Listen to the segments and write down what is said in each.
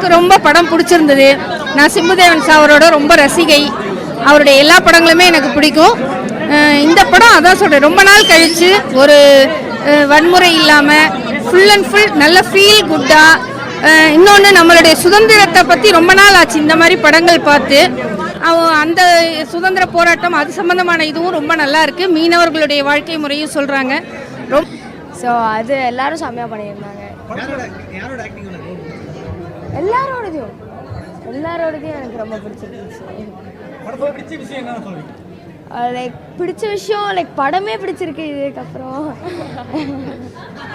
எனக்கு ரொம்ப படம் பிடிச்சிருந்தது. நான் சிம்புதேவன் சாவரோட ரொம்ப ரசிகை. அவருடைய எல்லா படங்களுமே எனக்கு பிடிக்கும். இந்த படம் அதான் சொல்கிறேன் ரொம்ப நாள் கழித்து ஒரு வன்முறை இல்லாமல் ஃபுல் அண்ட் ஃபுல் நல்ல ஃபீல் குட்டாக இன்னொன்று நம்மளுடைய சுதந்திரத்தை பற்றி ரொம்ப நாள் ஆச்சு இந்த மாதிரி படங்கள் பார்த்து. அந்த சுதந்திர போராட்டம் அது சம்பந்தமான இதுவும் ரொம்ப நல்லா இருக்கு. மீனவர்களுடைய வாழ்க்கை முறையும் சொல்றாங்க. ரொம்ப ஸோ அது எல்லாரும் செம்மையாக பண்ணியிருந்தாங்க. எல்லாரோடதையும் எல்லாரோடதையும் எனக்கு ரொம்ப பிடிச்சிருந்துச்சு லைக் பிடிச்ச விஷயம் லைக் படமே பிடிச்சிருக்கு இதுக்கப்புறம்.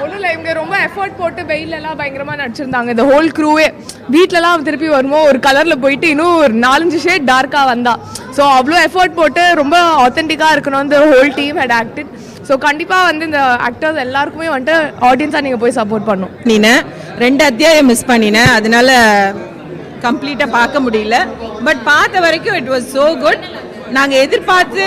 ஒன்றும் இல்லை இவங்க ரொம்ப எஃபோர்ட் போட்டு வெயிலெல்லாம் பயங்கரமாக நடிச்சிருந்தாங்க. இந்த ஹோல் க்ரூவே வீட்டிலலாம் திருப்பி வருமோ ஒரு கலரில் போயிட்டு இன்னும் ஒரு நாலஞ்சு ஷேட் டார்க்காக வந்தா. ஸோ அவ்வளோ எஃபோர்ட் போட்டு ரொம்ப ஆத்தென்டிக்காக இருக்கணும் இந்த whole team had acted so கண்டிப்பாக வந்து இந்த ஆக்டர்ஸ் எல்லாருக்குமே வந்துட்டு ஆடியன்ஸாக நீங்கள் போய் சப்போர்ட் பண்ணும் பண்ணினேன் ரெண்டு அத்தியாயம் மிஸ் பண்ணினேன். அதனால கம்ப்ளீட்டாக பார்க்க முடியல. பட் பார்த்த வரைக்கும் இட் வாஸ் ஸோ குட் நாங்கள் எதிர்பார்த்து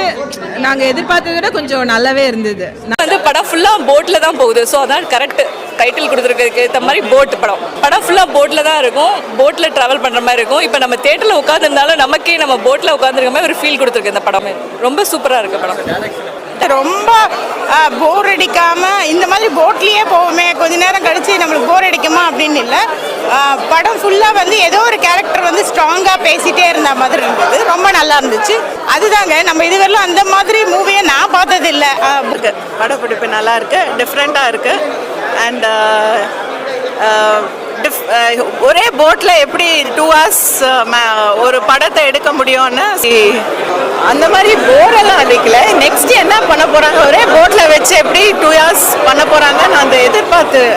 நாங்கள் எதிர்பார்த்ததை விட கொஞ்சம் நல்லாவே இருந்தது. வந்து படம் ஃபுல்லாக போட்டில் தான் போகுது. ஸோ அதான் கரெக்ட் டைட்டில் கொடுத்துருக்கிறதுக்கு ஏற்ற மாதிரி போட் படம். படம் ஃபுல்லாக போட்டில் தான் இருக்கும். போட்டில் ட்ராவல் பண்ணுற மாதிரி இருக்கும். இப்போ நம்ம தேட்டரில் உட்காந்துருந்தாலும் நமக்கே நம்ம போட்டில் உட்காந்துருக்க மாதிரி ஒரு ஃபீல் கொடுத்துருக்கு இந்த படமே. ரொம்ப சூப்பராக இருக்கு படம். ரொம்ப போர் அடிக்காம இந்த மாதிரி போட்லேயே போவோமே கொஞ்ச நேரம் கழித்து நம்மளுக்கு போர் அடிக்குமா அப்படின்னு இல்லை. படம் ஃபுல்லாக வந்து ஏதோ ஒரு கேரக்டர் வந்து ஸ்ட்ராங்காக பேசிகிட்டே இருந்த மாதிரி இருந்தது. ரொம்ப நல்லா இருந்துச்சு. அதுதாங்க நம்ம இதுவரையிலும் அந்த மாதிரி மூவியை நான் பார்த்தது இல்லை இருக்கு. படப்பிடிப்பு நல்லா இருக்குது டிஃப்ரெண்ட்டாக இருக்குது அண்ட் ஒரே போட்டில் எப்படி டூ ஹவர்ஸ் ஒரு படத்தை எடுக்க முடியும்னு அந்த மாதிரி போரெல்லாம் அடிக்கல. நெக்ஸ்ட் என்ன பண்ண போகிறாங்க ஒரே போட்டில் வச்சு எப்படி the